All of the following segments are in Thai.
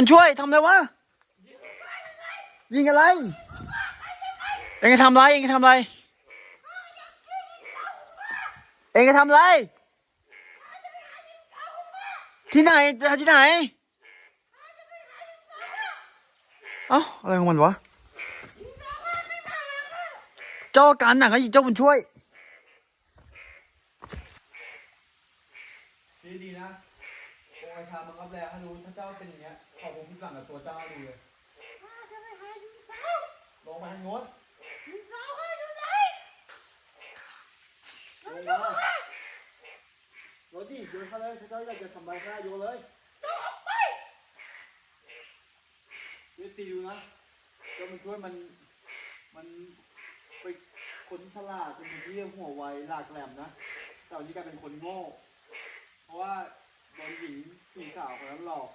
มันช่วยทำอะไรวะ ยิงอะไรเองจะทำไรเองจะทำไรเองจะทำไร ที่ไหนไปหาที่ไหน เอ้าอะไรของมันวะ เจ้าอาการหนักก็ยิงเจ้าบุญช่วย ดีดีนะโอ้ยทำมันครับแล้วถ้ารู้ถ้าเจ้าเป็นอย่างเงี้ย ขอผมพิบังกับตัวเจ้าดูเลย ข้าจะไปหาหญิงสาว ลงมาทางโน้นหญิงสาวข้าอยู่ไหนลงมาโยนดิโยนเขาเลยถ้าเจ้าอยากจะทำอะไรก็ได้โยนเลยต้องออกไปเวทีดูนะเจ้ามันช่วยมันมันไปคนฉลาดเป็นคนที่หัวไวหลากแหลมนะ แต่วันนี้กลายเป็นคนโง่ เพราะว่าโดนหญิงหญิงสาวคนนั้นหลอก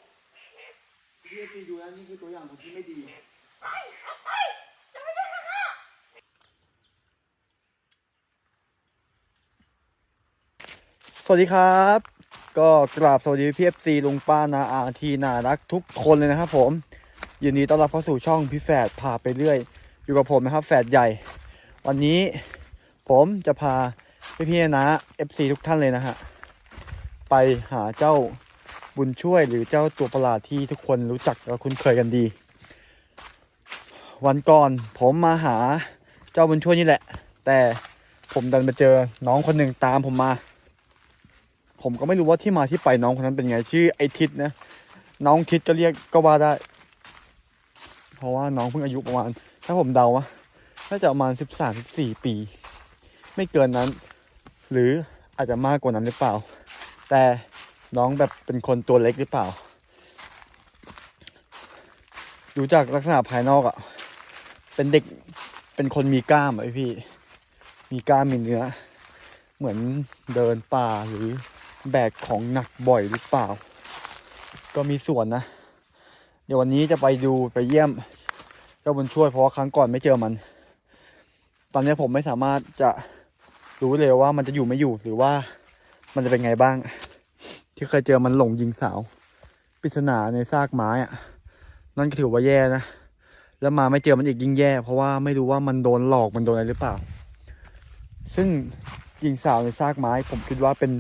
ที่เวทีดูนะนี่คือตัวอย่างคนที่ไม่ดี ไปออกไปอย่ามายุ่งกับข้า สวัสดีครับ ก็กราบสวัสดีพี่เอฟซีลุงป้านาอาทีนารักทุกคนเลยนะครับผมยินดีต้อนรับเข้าสู่ช่องพี่แฝดพาไปเรื่อย อยู่กับผมนะครับแฝดใหญ่ วันนี้ผมจะพาพี่พี่นะเอฟซีทุกท่านเลยนะฮะไปหาเจ้าบุญช่วยหรือเจ้าตัวประหลาดที่ทุกคนรู้จักและคุ้นเคยกันดี วันก่อนผมมาหาเจ้าบุญช่วยนี่แหละ แต่ผมดันไปเจอน้องคนหนึ่งตามผมมา ผมก็ไม่รู้ว่าที่มาที่ไปน้องคนนั้นเป็นไงชื่อไอทิศนะ น้องทิศก็เรียกก็ว่าได้ เพราะว่าน้องเพิ่งอายุประมาณ ถ้าผมเดาว่าน่าจะประมาณสิบสามสิบสี่ปี ไม่เกินนั้น หรืออาจจะมากกว่านั้นหรือเปล่า แต่น้องแบบเป็นคนตัวเล็กหรือเปล่า ดูจากลักษณะภายนอกอะ่ะเป็นเด็กเป็นคนมีกล้ามอพี่ มีกล้ามมีเนื้อ เหมือนเดินป่าหรือ แบกของหนักบ่อยหรือเปล่า ก็มีส่วนนะ เดี๋ยววันนี้จะไปดูไปเยี่ยมเจ้าบุญช่วยเพราะครั้งก่อนไม่เจอมัน ตอนนี้ผมไม่สามารถจะรู้เลยว่ามันจะอยู่ไม่อยู่หรือว่ามันจะเป็นไงบ้าง ที่เคยเจอมันหลงยิงสาวปริศนาในซากไม้อะนั่นก็ถือว่าแย่นะแล้วมาไม่เจอมันอีกยิ่งแย่ เพราะว่าไม่รู้ว่ามันโดนหลอกมันโดนอะไรหรือเปล่า ซึ่งหญิงสาวในซากไม้ผมคิดว่าเป็น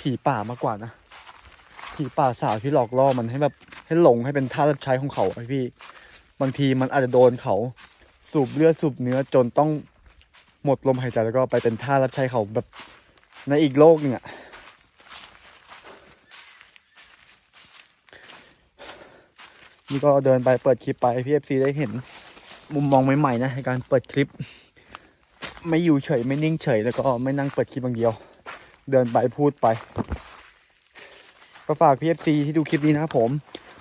ผีป่ามากกว่านะ ผีป่าสาวที่หลอกล่อมันให้แบบให้หลงให้เป็นท่ารับใช้ของเขาไอพี่ บางทีมันอาจจะโดนเขาสูบเลือดสูบเนื้อจนต้องหมดลมหายใจแล้วก็ไปเป็นท่ารับใช้เขาแบบในอีกโลกหนึ่งอะนี่ก็เดินไปเปิดคลิปไปพี่เอฟซีได้เห็น มุมมองใหม่ๆนะในการเปิดคลิป ไม่อยู่เฉยไม่นิ่งเฉยแล้วก็ไม่นั่งเปิดคลิปอย่างเดียว เดินไปพูดไปก็ฝากพีเอฟซีที่ดูคลิปนี้นะครับผม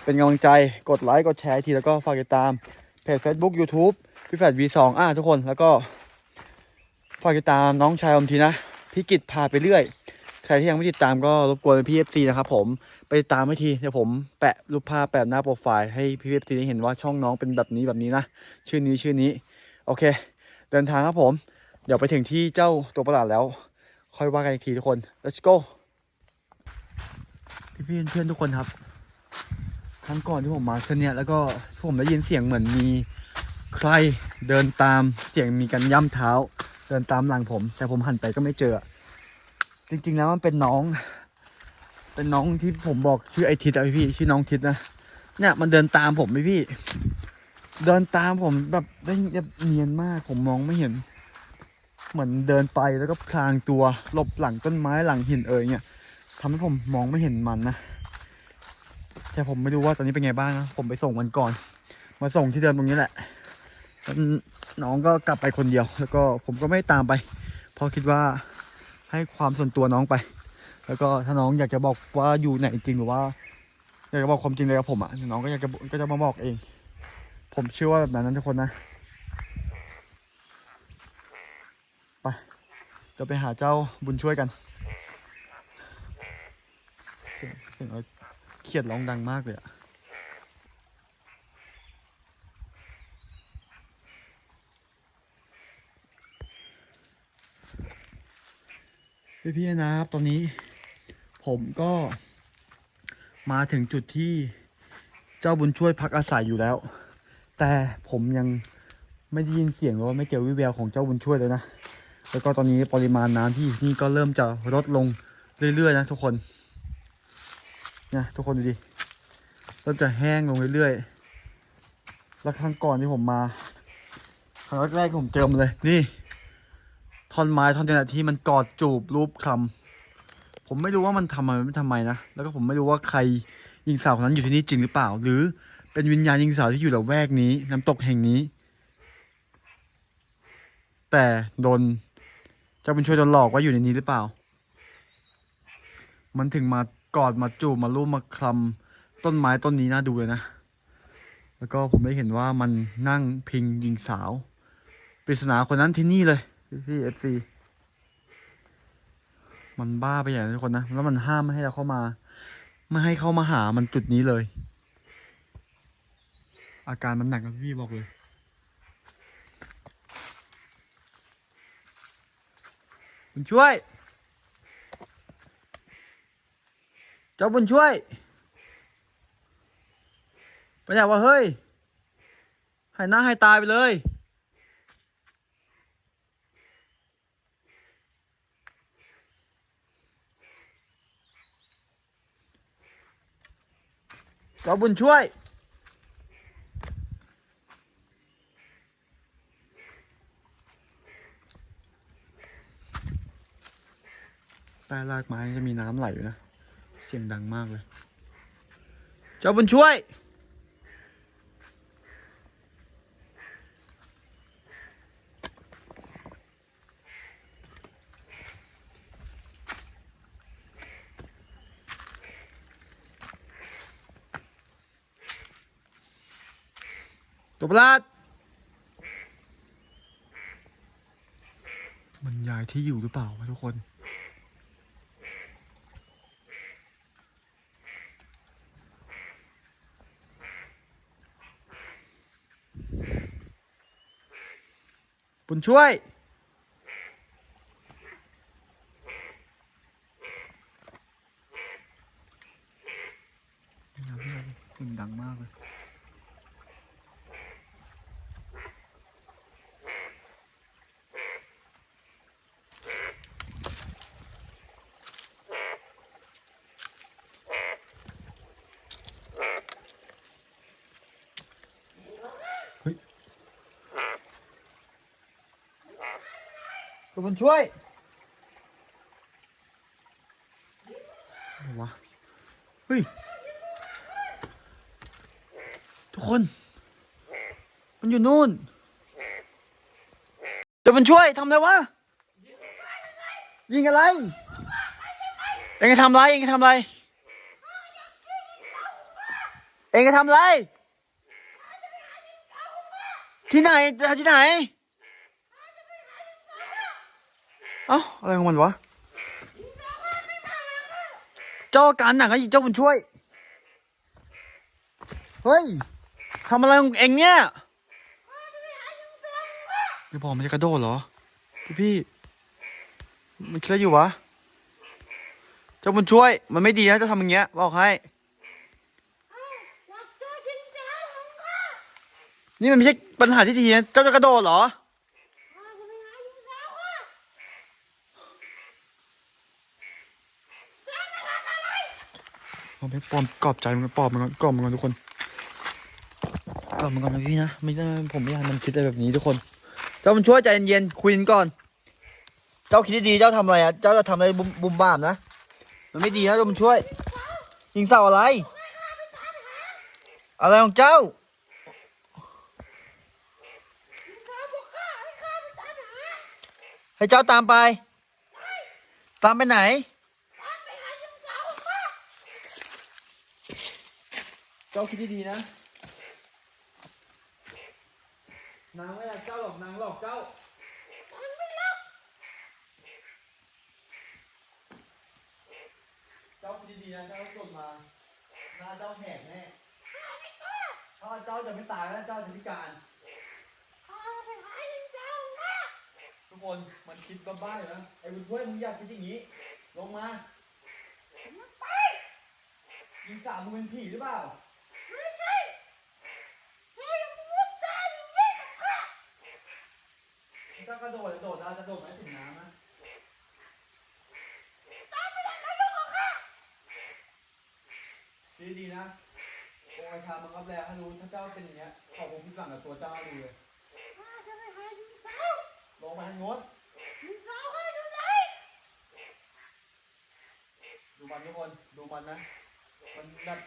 เป็นกำลังใจกดไลค์กดแชร์ทีแล้วก็ฝากติดตามเพจ Facebook YouTube พี่แฟด V2 อ่าทุกคนแล้วก็ฝากติดตามน้องชายผมทีนะพี่กิจพาไปเรื่อย ใครที่ยังไม่ติดตามก็รบกวนพี่เอฟซีนะครับผมไปติดตามให้ทีเดี๋ยวผมแปะรูปภาพแปะหน้าโปรไฟล์ให้พี่เอฟซีได้เห็นว่าช่องน้องเป็นแบบนี้แบบนี้นะ ชื่อนี้ชื่อนี้ โอเค เดินทางครับผม เดี๋ยวไปถึงที่เจ้าตัวประหลาดแล้ว ค่อยว่ากันอีกทีทุกคน let's go พี่พี่เพื่อนทุกคนครับครั้งก่อนที่ผมมาเส้นเนี้ยแล้วก็ผมได้ยินเสียงเหมือนมีใครเดินตามเสียงมีการย่ำเท้า เดินตามหลังผม แต่ผมหันไปก็ไม่เจอ จริง ๆ แล้วมันเป็นน้อง เป็นน้องที่ผมบอกชื่อไอทิศอะพี่ชื่อน้องทิศนะเนี่ยมันเดินตามผมพี่พี่ เดินตามผมแบบได้แบบเนียนมากผมมองไม่เห็น เหมือนเดินไปแล้วก็พลางตัวหลบหลังต้นไม้หลังหินเอ่ยเนี่ยทำให้ผมมองไม่เห็นมันนะแต่ผมไม่รู้ว่าตอนนี้เป็นไงบ้างนะผมไปส่งมันก่อน มาส่งที่เดิมตรงนี้แหละน้องก็กลับไปคนเดียว แล้วก็ผมก็ไม่ตามไป เพราะคิดว่าให้ความส่วนตัวน้องไป แล้วก็ถ้าน้องอยากจะบอกว่าอยู่ไหนจริงหรือว่าอยากจะบอกความจริงเลยกับผมอะน้องก็อยากจะก็จะมาบอกเอง ผมเชื่อว่าแบบนั้นทุกคนนะ ไปเดี๋ยวไปหาเจ้าบุญช่วยกันเสียงเสียงเอาเขียดร้องดังมากเลยอะพี่พี่นะครับตอนนี้ผมก็มาถึงจุดที่เจ้าบุญช่วยพักอาศัยอยู่แล้ว แต่ผมยังไม่ได้ยินเสียงหรือไม่เจอวิแววของเจ้าบุญช่วยเลยนะ แล้วก็ตอนนี้ปริมาณน้ำที่นี่ก็เริ่มจะลดลงเรื่อยๆนะทุกคนนะทุกคนดูดิเริ่มจะแห้งลงเรื่อยๆแล้วครั้งก่อนที่ผมมาครั้งแรกๆผมเจอมเลย นี่ท่อนไม้ท่อนเนี้แหละที่มันกอดจูบรูปคำผมไม่รู้ว่ามันทำไมไม่ทำไมนะแล้วก็ผมไม่รู้ว่าใครยิงสาวคนนั้นอยู่ที่นี่จริงหรือเปล่า หรือเป็นวิญญาณยิงสาวที่อยู่ละแวกนี้ น้ำตกแห่งนี้ แต่โดน จ้าบุญช่วยโดนหลอกว่าอยู่ในนี้หรือเปล่า มันถึงมากอดมาจูบมาลูบมาคลำต้นไม้ต้นนี้น่าดูเลยนะ แล้วก็ผมได้เห็นว่ามันนั่งพิงหญิงสาวปริศนาคนนั้นที่นี่เลยพี่เอฟซีมันบ้าไปอย่างทุกคนนะ แล้วมันห้ามไม่ให้เราเข้ามา ไม่ให้เข้ามาหามันจุดนี้เลย อาการมันหนักนะพี่บอกเลย บุญช่วย เจ้าบุญช่วยไปไหนวะเฮ้ยหายหน้าหายตายไปเลยเจ้าบุญช่วย ใต้รากไม้จะมีน้ำไหลอยู่นะ เสียงดังมากเลย เจ้าบุญช่วย ตัวประหลาดมันยายที่อยู่หรือเปล่าวะทุกคน ญช่วยน้ำเนี่ยเสียงดังมากเลย ตัวบุญช่วยอะไรวะเฮ้ย ทุกคน มันอยู่นู่นตัวบุญช่วยทำอะไรวะ ยิงอะไรเอ็งจะทำอะไรเอ็งจะทำอะไรเอ็งจะทำอะไร ที่ไหนไปหาที่ไหน เอ้าอะไรของมันวะเจ้าการหนักอะเจ้าบุญช่วย เฮ้ยทำอะไรของเองเนี่ยอย่าบอกมันจะกระโดดเหรอ พี่พี่ มันคิดอะไรอยู่วะ เจ้าบุญช่วย มันไม่ดีนะจะทำอย่างเงี้ยบอกให้ นี่มันไม่ใช่ปัญหาที่ดีนะ เจ้าจะกระโดดเหรอ ข้าจะไปหาชินแสข้า เอาไปปอมกรอบใจมันปอบมันก่อนกรอบมันก่อนทุกคนกรอบมันก่อนนะพี่นะไม่ได้ผมไม่อยากให้มันคิดอะไรแบบนี้ทุกคน เจ้ามันช่วยใจเย็นๆคุยกันก่อน เจ้าคิดดีเจ้าทำอะไรอะเจ้าจะทำอะไรบุมบุมบ้ามนะมันไม่ดีนะเจ้ามันช่วย ยิงเสาอะไร อะไรของเจ้าให้เจ้าตามไป ตามไปไหน ตามไปหาชินแสของข้า เจ้าคิดดีๆนะ นางไม่รักเจ้าหรอกนางหลอกเจ้า มันไม่รักเจ้าคิดดีๆนะเจ้าจนมาหน้าเจ้าแหกแน่ข้าไม่กล้าถ้าเจ้าจะไม่ตายนะเจ้าจะพิการ ข้าจะไปหาชินแสของข้าทุกคนมันคิดบ้าๆอยู่นะไอ้บุญช่วยมึงอยากคิดอย่างนี้ ลงมามันไปยิงสามมึงเป็นผีหรือเปล่า ถ้ากระโดดโดดเราจะโดดไม่ถึงน้ำนะดีดีนะโอ้ยชามังกรแรงให้รู้ถ้าเจ้าเป็นอย่างเงี้ยขอผมพิสังกับตัวเจ้าดูเลยข้าจะไปหาหญิงสาวลงมาให้งดหญิงสาวข้าอยู่ไหนดูมันทุกคนดูมันนะ มันนับ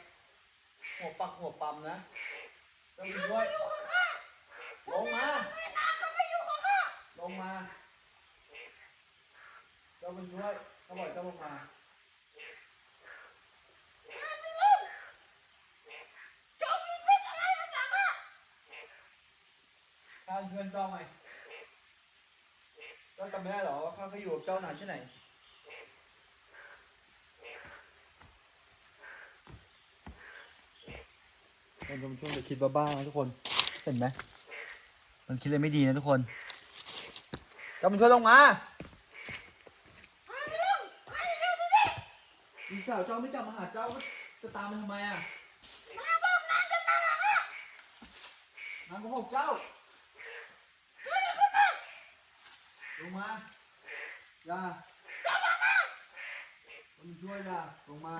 หัวปักหัวปั๊มนะต้องดูด้วยลงมา ลงมาเจ้าวินด้วยเขาบอกให้เจ้าลงมาข้าไม่ลงจงมีเพชรอะไรมาสั่งข้าข้าเป็นเพื่อนเจ้าไหมเจ้าจำไม่ได้หรอว่าข้าเคยอยู่กับเจ้านานแค่ไหนคนชมช่วงจะคิดบ้าๆนะทุกคน เห็นไหม มันคิดอะไรไม่ดีนะทุกคนเจ้ามันช่วยลงมาข้าไม่ลงข้าอยู่ที่นี่อีสาวเจ้าไม่กลับมาหาเจ้าจะตามมาทำไมอะมาบอกนางจะมาหาข้านางโกหกเจ้าช่วยเหลือข้ามาลงมาอย่าจะมามามันช่วยอย่าลงมา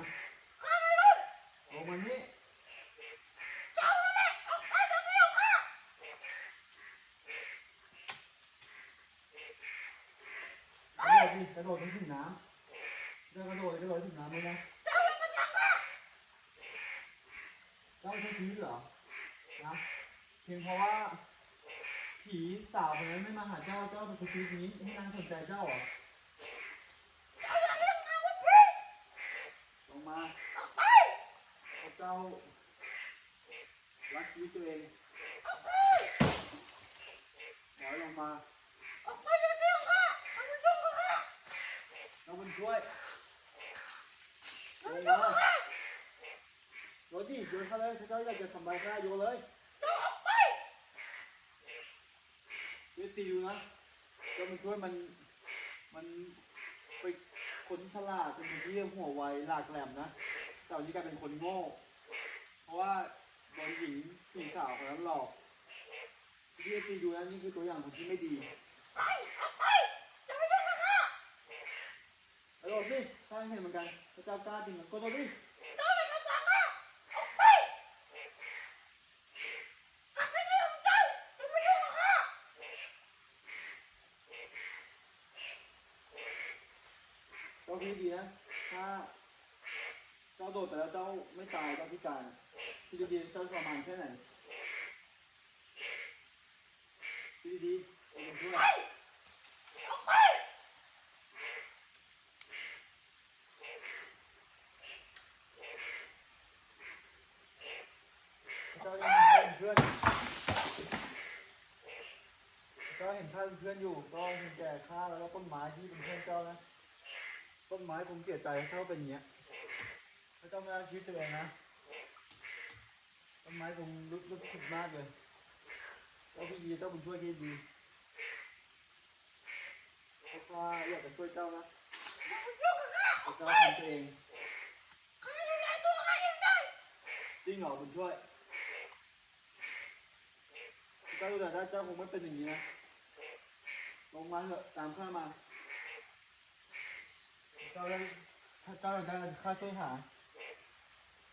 ลงมานี่ เจ้านั่นแหละออกไปจากที่ของข้าก ระโดดดิ กระโดดไปถึงน้ำเดินกระโดดกระโดดถึงน้ำเลยนะเจ้าอย่ามาสั่งข้าเจ้าใช้ชีวิตเหรอ นะ เพียงเพราะว่า ผีสาวคนนั้นไม่มาหาเจ้า เจ้าเป็นคนชีวิตนี้ให้นางสนใจเจ้าเหรอเจ้าอย่าเรียกนางว่ลงมาออกไปเพราเจ้ารักชีวิตตัวเอง ออกไป ขอให้ลงมา ออกไปจากที่ของข้ามันจะยุ่งกับข้า น้องบุญช่วย มั ล น ง จะยุ่ มาง กับข้า โยนดิโยน เขาเลยถ้าเจ้าอยากจะทำอะไรก็ได้โยเลยเจ้าออกไปเดี๋ยวตีดูนะเจ้าบุญช่วยมันมันไปคนฉลาดเป็นคนที่หัวไวหลากแหลมนะแต่วันนี้กลายเป็นคนโง่ เพราะว่าโดนหญิงหญิงสาวคนนั้นหลอกที่เอซีดูนะนี่คือตัวอย่างคนที่ไม่ดีไปออกไปจะไม่ยุ่งกับข้ากระโดดสิถ้าเห็นเหมือนกันพระเจ้ากล้าจริงก็โดดดิ เจ้าอย่ามาสั่งข้าออกไปกลับไปที่ของเจ้าจะไม่ยุ่งกับข้า เจ้าคิดดีนะ ถ้าเจ้าโดดไปแล้วเจ้า ไม่ตายเจ้าพิการคิดดีๆเจ้าทรมานแค่ไหนคิดดีๆเอาเป็นเพื่อนไปออกไปเจ้ายังเห็นเพื่อนเจ้าเห็นข้าเป็นเพื่อนอยู่ก็เห็นแก่ข้าแล้วก็ต้นไม้ที่เป็นเพื่อนเจ้านะต้นไม้ผมเกลียดใจถ้าเขาเป็นอย่างเงี้ย ถ้าเจ้าไม่รักชีวิตตัวเองนะต้นไม้คงรู้รู้สึกมากเลยเจ้าพี่ดีเจ้าบุญช่วยที่ดีเพราะว่าอยากจะช่วยเจ้านะอย่ามายุ่งกับข้าอแต่อกเจ้าไปทำตัวเองข้าดูแลตัวข้าเองได้จริงเหรอบุญช่วยเจ้าดูแต่ได้เจ้าคงไม่เป็นอย่างนี้นะลงมาเถอะตามข้ามาเจ้าได้ถ้าเจ้าอยากได้ข้าช่วยหา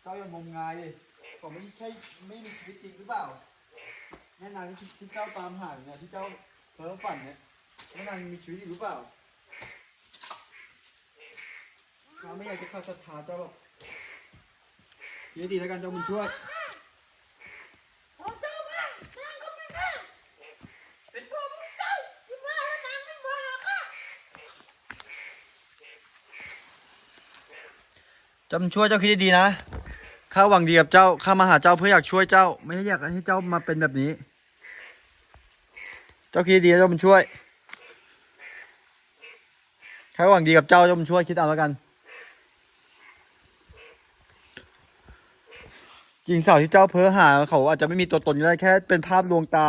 เจ้าอย่างงมงายดิผมไม่ใช่ไม่มีชีวิตจริงหรือเปล่าแม่นางที่ที่เจ้าตามหาเนี่ยที่เจ้าเพ้อฝันเนี่ยแม่นางมีชีวิตอยู่หรือเปล่าข้าไม่อยากจะขัดศรัทธาเจ้าหรอกคิดให้ดีแล้วกันเจ้าบุญช่วยพอเจ้ามานางก็ไม่มาเป็นพ่อของเจ้าที่มาแล้วนางไม่มาหาข้าจำช่วยเจ้าคิดดีๆนะ ข้าหวังดีกับเจ้า ข้ามาหาเจ้าเพื่ออยากช่วยเจ้า ไม่ได้อยากให้เจ้ามาเป็นแบบนี้ เจ้าคิดดีเจ้าบุญช่วย ข้าหวังดีกับเจ้าเจ้าบุญช่วยคิดเอาแล้วกันหญิงสาวที่เจ้าเพ้อหาเขาอาจจะไม่มีตัวตนก็ได้แค่เป็นภาพลวงตา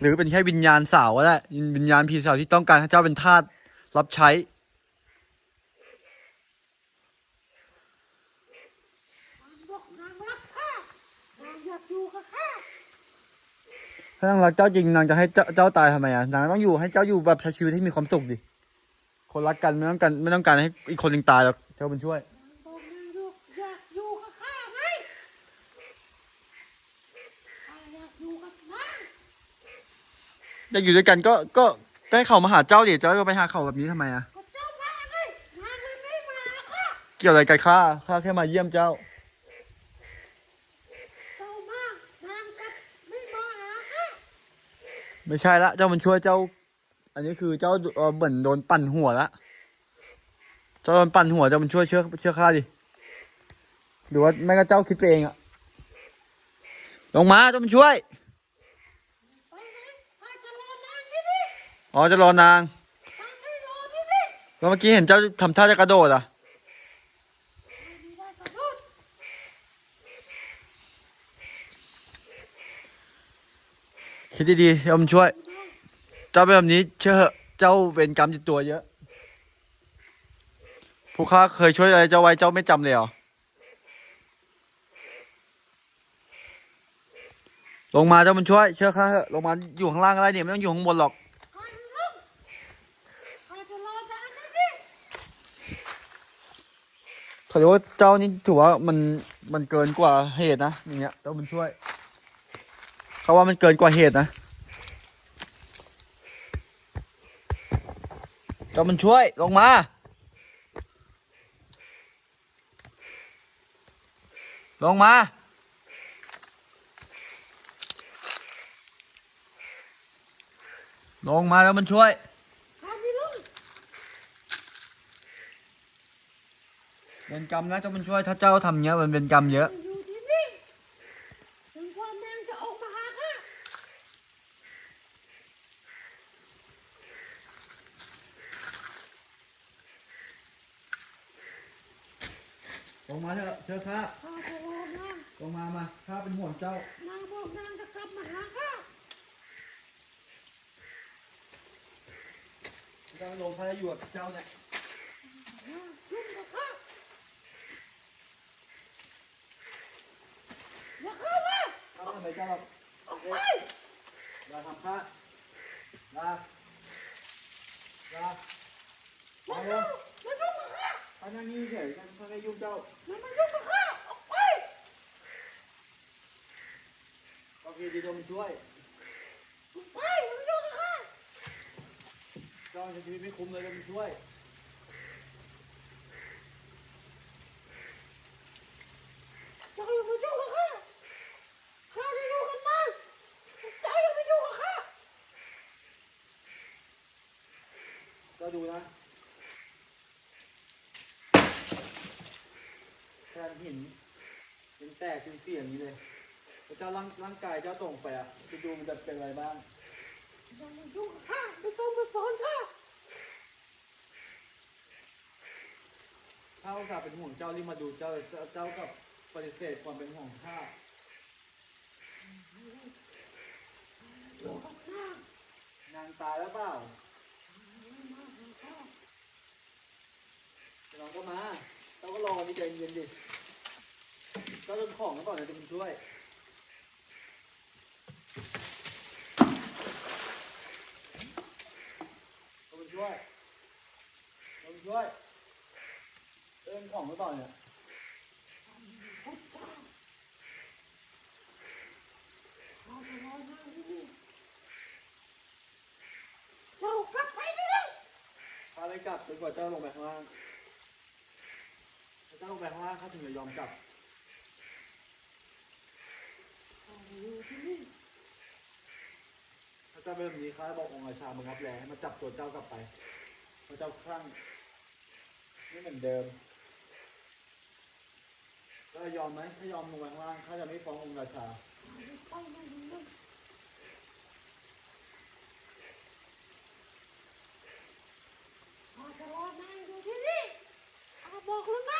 หรือเป็นแค่วิญญาณสาวก็ได้วิญญาณผีสาวที่ต้องการให้เจ้าเป็นทาสรับใช้ นางบอกนางรักข้านางอยากอยู่กับข้า ถ้านางรักเจ้าจริงนางจะให้เจ้าเจ้าตายทำไมอะนางต้องอยู่ให้เจ้าอยู่แบบใช้ชีวิตให้มีความสุขดิคนรักกันไม่ต้องการไม่ต้องการให้อีกคนหนึ่งตายหรอกเจ้าบุญช่วยนางบอกนางอยู่อยากอยู่กับข้าไงอยู่กับนางอยากอยู่ด้วยกันก็ก็ก็ให้เขามาหาเจ้าดิเจ้าจะไปหาเขาแบบนี้ทำไมอะก็เจ้ามาไงนางเลยไม่มาค่ะเกี่ยวอะไรกับข้าข้าแค่มาเยี่ยมเจ้า เจ้ามานางกลับไม่มาหาค่ะ ไม่ใช่ละเจ้ามันช่วยเจ้า อันนี้คือเจ้าเออเหมือนโดนปั่นหัวละเจ้าโดนปั่นหัวเจ้ามันช่วยเชื่อเชื่อข้าดิหรือว่าแม่ก็เจ้าคิดไปเองอะลงมาเจ้ามันช่วยอ๋อจะรอนางนางให้รอที่นี่แล้วเมื่อกี้เห็นเจ้าทำท่าจะกระโดดอะ ไม่มีได้กระโดด คิดดีๆเจ้ามันช่วย เจ้าเป็นแบบนี้เชื่อเจ้าเวรกรรมติดตัวเยอะ ผู้ข้าเคยช่วยอะไรเจ้าไว้เจ้าไม่จำเลยเหรอ ลงมาเจ้ามันช่วย เชื่อข้าเถอะลงมาอยู่ข้างล่างก็ได้เนี่ยไม่ต้องอยู่ข้างบนหรอกข้าอนางที่นี่เขาเรียกว่าเจ้านี่ถือว่ามันมันเกินกว่าเหตุนะอย่างเงี้ยเจ้ามันช่วย เขาว่ามันเกินกว่าเหตุนะเจ้ามันช่วย ลงมาลงมา ลงมาแล้วมันช่วย เป็นกรรมนะเจ้ามันช่วย ถ้าเจ้าทำเงี้ยมันเป็นกรรมเยอะ อยู่ที่นี่ถึงความนางจะออกมาหาข้า ลงมาเถอะเชื่อข้า ข้าจะรอนาง ลงมามาข้าเป็นห่วงเจ้า นางบอกนางจะกลับมาหาข้า เจ้าลงข้าจะอยู่กับ เจ้าเนี่ยยุ่งกับข้าอย่าเข้ามาข้าไม่ทำอะไรเจ้าหรอกออกไปอย่าทำข้าลาลาอย่าเข้าอย่ายุ่งกับข้าข้านั่งนี่เฉยข้าข้าไม่ยุ่งเจ้าอย่ามายุ่งกับข้าออกไปโอเคดีโดมช่วย ออกไปอย่ามายุ่งกับข้า เจ้าใช้ชีวิตไม่คุ้มเลยโดมช่วยเจ้าอย่ามายุ่งกับข้าข้าจะอยู่กันนานเจ้าอย่ามายุ่งกับข้าเจ้าดูนะแทนหินเป็นแตกเป็นเสียงอย่างนี้เลยแล้วเจ้าร่างร่างกายเจ้าตรงไปอะจะดูมันจะเป็นอะไรบ้าง อย่ามายุ่งกับข้าไม่ต้องมาสอนข้าข้าอุตส่าห์เป็นห่วงเจ้ารีบมาดูเจ้าเจ้าเจ้ากับปฏิเสธความเป็นห่วงข้าอกข้านางตายแล้วเปล่ามาหาข้าเดี๋ยวน้องก็มาเจ้าก็รอนี่ใจเย็นๆดิเจ้าโดนของแล้วก่อนเดี๋ยวจะมาช่วยจะมา ช่วยจะมาช่วยเดินของแล้วก่อนเนี่ยพุทธเจ้าข้าจะรอนางที่นี่เจ้ากลับไปได้เลยข้าไม่กลับจนกว่าเจ้าลงไปข้างล่างถ้าเจ้าลงไปข้างล่างข้าถึงจะยอมกลับข้าจะอยู่ที่นี่ ถ้าเจ้าเป็นแบบนี้ข้าบอกองค์ราชามึงรับแลให้มาจับตัวเจ้ากลับไปเพราะเจ้าคลั่งไม่เหมือนเดิมก็ยอมไหมถ้ายอมลงไปข้างล่างข้าจะไม่ฟ้ององค์ราชาไปไม่ถึงเลยข้าจะรอนางอยู่ที่นี่ข้าบอกแล้วไง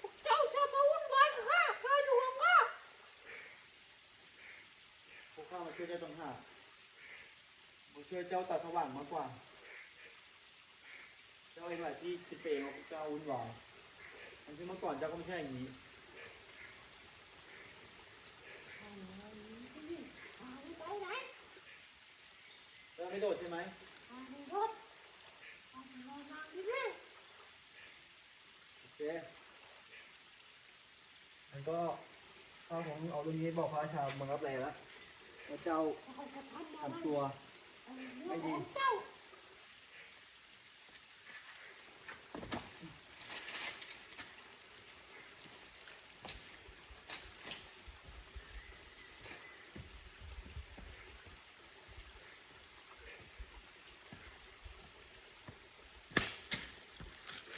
พวกเจ้าจะมาวุ่นวายกับข้าข้าอยู่กับข้า พวกข้ามา ช่วยเจ้าต่างหากมาช่วยเจ้าตาสว่างมากกว่า เจ้าเองแหละที่คิดไปเองว่าพวกเจ้าวุ่นวายอันที่เมื่อก่อนเจ้าก็ไม่ใช่อย่างนี้ข้าอยู่ที่นี่ข้าไม่ไปไหนเจ้าไม่โดดใช่ไหมข้าไม่รถข้าจะรอนางที่นี่โอเคงั้นก็ถ้าผมเอาเรื่องนี้บอกพระราชาเมืองรับแลแล้ว ว่าเจ้าทำตัวไม่ดีเจ้า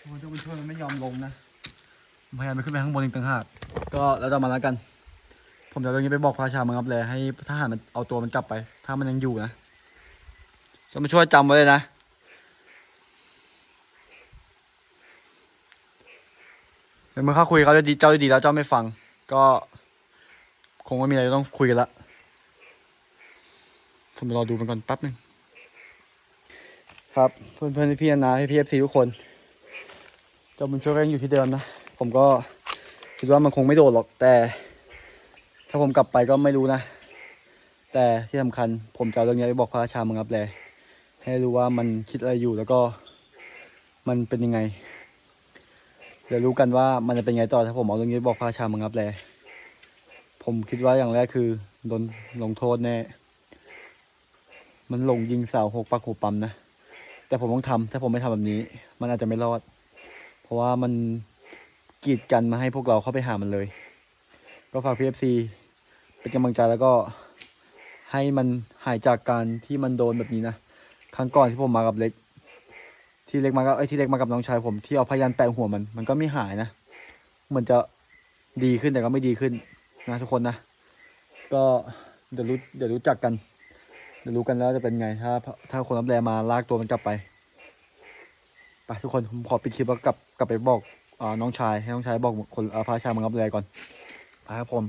โอ้เจ้าบุญช่วยมันไม่ยอมลงนะ พยายามไปขึ้นไปข้างบนอีกต่างหาก ก็แล้วแต่มาแล้วกัน ผมจะเอาเรื่องนี้ไปบอกพระราชาเมืองรับแลให้ทหารมันเอาตัวมันกลับไป ถ้ามันยังอยู่นะจะมาช่วยจำไว้เลยนะ เดี๋ยวเมื่อเขาคุยเขาจะดีเจ้าดีแล้วเจ้าไม่ฟัง ก็คงไม่มีอะไรต้องคุยกันละ ผมรอดูมันก่อนแป๊บหนึง ครับ เพื่อนเพื่อนพี่ๆนาพี่พีเอฟซีทุกคนเจ้าบุญช่วยก็ยังอยู่ที่เดิมนะ ผมก็คิดว่ามันคงไม่โดดหรอกแต่ ถ้าผมกลับไปก็ไม่รู้นะ แต่ที่สำคัญผมจะเอาเรื่องนี้ไปบอกพระราชาเมืองรับแลให้รู้ว่ามันคิดอะไรอยู่แล้วก็มันเป็นยังไง เดี๋ยวรู้กันว่ามันจะเป็นไงต่อถ้าผมเอาเรื่องนี้บอกพระราชาเมืองรับแลผมคิดว่าอย่างแรกคือโดนลงโทษแน่ มันลงยิงสาวหกปักหัวปั๊มนะ แต่ผมต้องทำถ้าผมไม่ทำแบบนี้ มันอาจจะไม่รอด เพราะว่ามันกีดกันมาให้พวกเราเข้าไปหามันเลย ก็ฝากพีเอฟซี เป็นกำลังใจแล้วก็ให้มันหายจากการที่มันโดนแบบนี้นะ ครั้งก่อนที่ผมมากับเล็ก ที่เล็กมากับไอ้ที่เล็กมากับน้องชายผมที่เอาพยันแปะหัวมัน มันก็ไม่หายนะเหมือนจะดีขึ้นแต่ก็ไม่ดีขึ้นนะทุกคนนะ ก็เดี๋ยวรู้เดี๋ยวรู้จักกัน เดี๋ยวรู้กันแล้วจะเป็นไง ถ้า ถ้าคนรับแรมาลากตัวมันกลับไปไปทุกคนผมขอปิดคลิปแล้วกลับกลับไปบอกอน้องชายให้น้องชายบอกคนอ่อพระชายมังรับแรก่อนไปครับผม